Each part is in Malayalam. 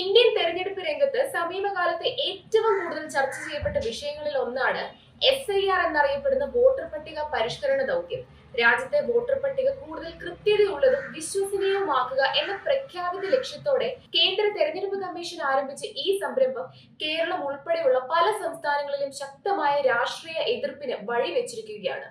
ഇന്ത്യൻ തെരഞ്ഞെടുപ്പ് രംഗത്ത് സമീപകാലത്തെ ഏറ്റവും കൂടുതൽ ചർച്ച ചെയ്യപ്പെട്ട വിഷയങ്ങളിൽ ഒന്നാണ് എസ് ഐ ആർ എന്നറിയപ്പെടുന്ന വോട്ടർ പട്ടിക പരിഷ്കരണ ദൗത്യം. രാജ്യത്തെ വോട്ടർ പട്ടിക കൂടുതൽ കൃത്യതയുള്ളതും വിശ്വസനീയവുമാക്കുക എന്ന പ്രഖ്യാപിത ലക്ഷ്യത്തോടെ കേന്ദ്ര തെരഞ്ഞെടുപ്പ് കമ്മീഷൻ ആരംഭിച്ച ഈ സംരംഭം കേരളം ഉൾപ്പെടെയുള്ള പല സംസ്ഥാനങ്ങളിലും ശക്തമായ രാഷ്ട്രീയ എതിർപ്പിന് വഴിവെച്ചിരിക്കുകയാണ്.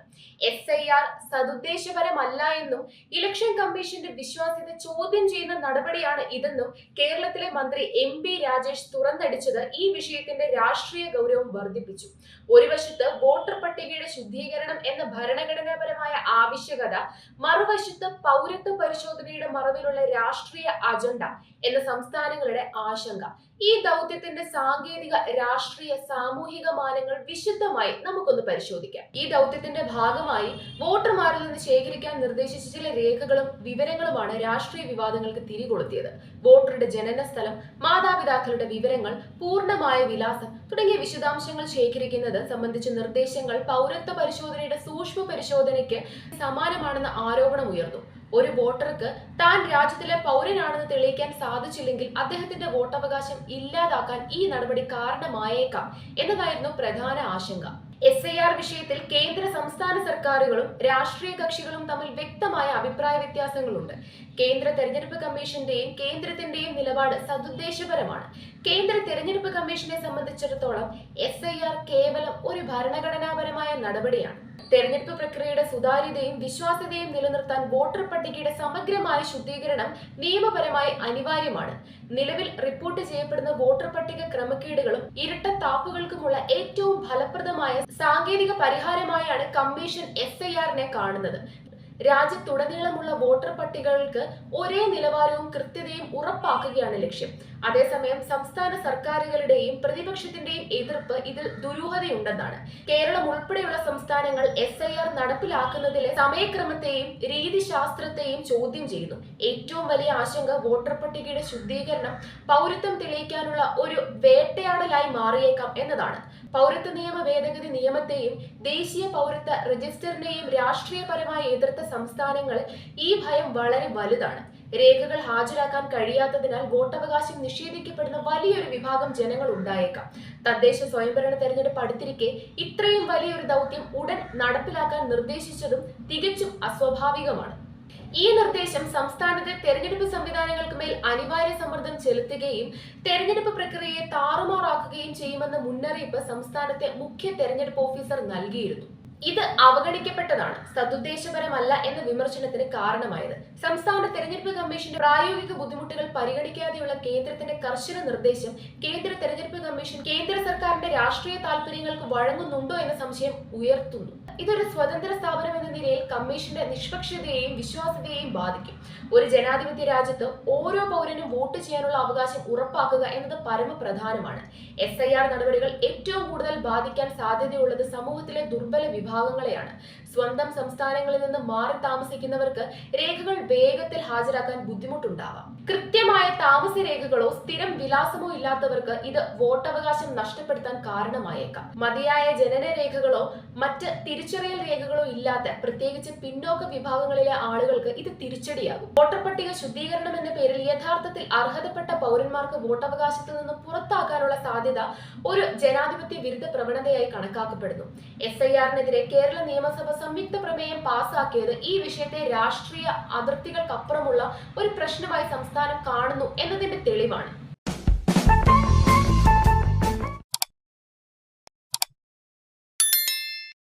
എസ് ഐ ആർ സതുദ്ദേശപരമല്ല എന്നും ഇലക്ഷൻ കമ്മീഷന്റെ വിശ്വാസ്യത ചോദ്യം ചെയ്യുന്ന നടപടിയാണ് ഇതെന്നും കേരളത്തിലെ മന്ത്രി എം പി രാജേഷ് തുറന്നടിച്ചത് ഈ വിഷയത്തിന്റെ രാഷ്ട്രീയ ഗൗരവം വർദ്ധിപ്പിച്ചു. ഒരു വശത്ത് വോട്ടർ പട്ടികയുടെ ശുദ്ധീകരണം എന്ന ഭരണഘടനാപരമായ ആവശ്യകത മറുവശത്ത് പൗരത്വ പരിശോധനയുടെ മറവിലുള്ള രാഷ്ട്രീയ അജണ്ട എന്ന സംസ്ഥാനങ്ങളുടെ ആശങ്ക. ഈ ദൗത്യത്തിന്റെ സാങ്കേതിക രാഷ്ട്രീയ സാമൂഹിക മാനങ്ങൾ വിശദമായി നമുക്കൊന്ന് പരിശോധിക്കാം. ഈ ദൗത്യത്തിന്റെ ഭാഗമായി വോട്ടർമാരിൽ നിന്ന് ശേഖരിക്കാൻ നിർദ്ദേശിച്ച ചില രേഖകളും വിവരങ്ങളുമാണ് രാഷ്ട്രീയ വിവാദങ്ങൾക്ക് തിരികൊളുത്തിയത്. വോട്ടറുടെ ജനന സ്ഥലം മാതാപിതാക്കളുടെ വിവരങ്ങൾ പൂർണമായ വിലാസം തുടങ്ങിയ വിശദാംശങ്ങൾ ശേഖരിക്കുന്നത് സംബന്ധിച്ച നിർദ്ദേശങ്ങൾ പൗരത്വ പരിശോധനയുടെ സൂക്ഷ്മ പരിശോധനയ്ക്ക് സമാനമാണെന്ന ആരോപണം ഉയർന്നു. ഒരു വോട്ടർക്ക് താൻ രാജ്യത്തിലെ പൗരനാണെന്ന് തെളിയിക്കാൻ സാധിച്ചില്ലെങ്കിൽ അദ്ദേഹത്തിന്റെ വോട്ടവകാശം ഇല്ലാതാക്കാൻ ഈ നടപടി കാരണമായേക്കാം എന്നതായിരുന്നു പ്രധാന ആശങ്ക. എസ് ഐ ആർ വിഷയത്തിൽ കേന്ദ്ര സംസ്ഥാന സർക്കാരുകളും രാഷ്ട്രീയ കക്ഷികളും തമ്മിൽ വ്യക്തമായ അഭിപ്രായ വ്യത്യാസങ്ങളുണ്ട്. കേന്ദ്ര തെരഞ്ഞെടുപ്പ് കമ്മീഷന്റെയും കേന്ദ്രത്തിന്റെയും നിലപാട് സതുദ്ദേശപരമാണ്. കേന്ദ്ര തെരഞ്ഞെടുപ്പ് കമ്മീഷനെ സംബന്ധിച്ചിടത്തോളം എസ് ഐ ആർ കേവലം ഒരു ഭരണഘടനാപരമായ നടപടിയാണ്. തെരഞ്ഞെടുപ്പ് പ്രക്രിയയുടെ സുതാര്യതയും വിശ്വാസ്യതയും നിലനിർത്താൻ വോട്ടർ പട്ടികയുടെ സമഗ്രമായ ശുദ്ധീകരണം നിയമപരമായി അനിവാര്യമാണ്. നിലവിൽ റിപ്പോർട്ട് ചെയ്യപ്പെടുന്ന വോട്ടർ പട്ടിക ക്രമക്കേടുകളും ഇരട്ട താപ്പുകൾക്കുമുള്ള ഏറ്റവും ഫലപ്രദമായ സാങ്കേതിക പരിഹാരമായാണ് കമ്മീഷൻ എഫ് ഐ ആറിനെ കാണുന്നത്. രാജ്യത്തുടനീളമുള്ള വോട്ടർ പട്ടികകൾക്ക് ഒരേ നിലവാരവും കൃത്യതയും ഉറപ്പാക്കുകയാണ് ലക്ഷ്യം. അതേസമയം സംസ്ഥാന സർക്കാരുകളുടെയും പ്രതിപക്ഷത്തിന്റെയും എതിർപ്പ് ഇതിൽ ദുരൂഹതയുണ്ടെന്നാണ്. കേരളം ഉൾപ്പെടെയുള്ള സംസ്ഥാനങ്ങൾ എസ് ഐ ആർ നടപ്പിലാക്കുന്നതിലെ സമയക്രമത്തെയും രീതിശാസ്ത്രത്തെയും ചോദ്യം ചെയ്യുന്നു. ഏറ്റവും വലിയ ആശങ്ക വോട്ടർ പട്ടികയുടെ ശുദ്ധീകരണം പൗരത്വം തെളിയിക്കാനുള്ള ഒരു വേട്ടയാടലായി മാറിയേക്കാം എന്നതാണ്. പൗരത്വ നിയമ ഭേദഗതി നിയമത്തെയും ദേശീയ പൗരത്വ രജിസ്റ്ററിനെയും രാഷ്ട്രീയപരമായി എതിർത്ത സംസ്ഥാനങ്ങളിൽ ഈ ഭയം വളരെ വലുതാണ്. രേഖകൾ ഹാജരാക്കാൻ കഴിയാത്തതിനാൽ വോട്ടവകാശം നിഷേധിക്കപ്പെടുന്ന വലിയൊരു വിഭാഗം ജനങ്ങൾ ഉണ്ടായേക്കാം. തദ്ദേശ സ്വയംഭരണ തെരഞ്ഞെടുപ്പ് അടുത്തിരിക്കെ ഇത്രയും വലിയൊരു ദൗത്യം ഉടൻ നടപ്പിലാക്കാൻ നിർദ്ദേശിച്ചതും തികച്ചും അസ്വാഭാവികമാണ്. ഈ നിർദ്ദേശം സംസ്ഥാനത്തെ തെരഞ്ഞെടുപ്പ് സംവിധാനങ്ങൾക്ക് മേൽ അനിവാര്യ സമ്മർദ്ദം ചെലുത്തുകയും തെരഞ്ഞെടുപ്പ് പ്രക്രിയയെ താറുമാറാക്കുകയും ചെയ്യുമെന്ന മുന്നറിയിപ്പ് സംസ്ഥാനത്തെ മുഖ്യ തെരഞ്ഞെടുപ്പ് ഓഫീസർ നൽകിയിരുന്നു. ഇത് അവഗണിക്കപ്പെട്ടതാണ് സതുദ്ദേശപരമല്ല എന്ന വിമർശനത്തിന് കാരണമായത്. സംസ്ഥാന തെരഞ്ഞെടുപ്പ് കമ്മീഷന്റെ പ്രായോഗിക ബുദ്ധിമുട്ടുകൾ പരിഗണിക്കാതെയുള്ള കേന്ദ്രത്തിന്റെ കർശന നിർദ്ദേശം കേന്ദ്ര തെരഞ്ഞെടുപ്പ് കമ്മീഷൻ കേന്ദ്ര സർക്കാരിന്റെ രാഷ്ട്രീയ താല്പര്യങ്ങൾക്ക് വഴങ്ങുന്നുണ്ടോ എന്ന സംശയം ഉയർത്തുന്നു. ഇതൊരു സ്വതന്ത്ര സ്ഥാപനം എന്ന നിലയിൽ കമ്മീഷന്റെ നിഷ്പക്ഷതയെയും വിശ്വാസ്യതയെയും ബാധിക്കും. ഒരു ജനാധിപത്യ രാജ്യത്ത് ഓരോ പൗരനും വോട്ട് ചെയ്യാനുള്ള അവകാശം ഉറപ്പാക്കുക എന്നത് പരമപ്രധാനമാണ്. എസ് ഐ ആർ നടപടികൾ ഏറ്റവും കൂടുതൽ ബാധിക്കാൻ സാധ്യതയുള്ളത് സമൂഹത്തിലെ ദുർബല വിഭാഗങ്ങളെയാണ്. സ്വന്തം സംസ്ഥാനങ്ങളിൽ നിന്ന് മാറി താമസിക്കുന്നവർക്ക് രേഖകൾ വേഗത്തിൽ ഹാജരാക്കാൻ ബുദ്ധിമുട്ടുണ്ടാവാം. കൃത്യമായ താമസ രേഖകളോ സ്ഥിരം വിലാസമോ ഇല്ലാത്തവർക്ക് ഇത് വോട്ടവകാശം നഷ്ടപ്പെടുത്താൻ കാരണമായേക്കാം. മതിയായ ജനന രേഖകളോ മറ്റ് തിരിച്ചറിയൽ രേഖകളോ ഇല്ലാത്ത പ്രത്യേകിച്ച് പിന്നോക്ക വിഭാഗങ്ങളിലെ ആളുകൾക്ക് ഇത് തിരിച്ചടിയാകും. വോട്ടർ പട്ടിക ശുദ്ധീകരണം എന്ന പേരിൽ യഥാർത്ഥത്തിൽ അർഹതപ്പെട്ട പൗരന്മാർക്ക് വോട്ടവകാശത്തിൽ നിന്ന് പുറത്താക്കാനുള്ള സാധ്യത ഒരു ജനാധിപത്യ വിരുദ്ധ പ്രവണതയായി കണക്കാക്കപ്പെടുന്നു. എസ് ഐ ആറിനെതിരെ കേരള നിയമസഭ സംയുക്ത പ്രമേയം പാസാക്കിയത് ഈ വിഷയത്തെ രാഷ്ട്രീയ അതിർത്തികൾക്കപ്പുറമുള്ള ഒരു പ്രശ്നമായി സംസ്ഥാനം കാണുന്നു എന്നതിന്റെ തെളിവാണ്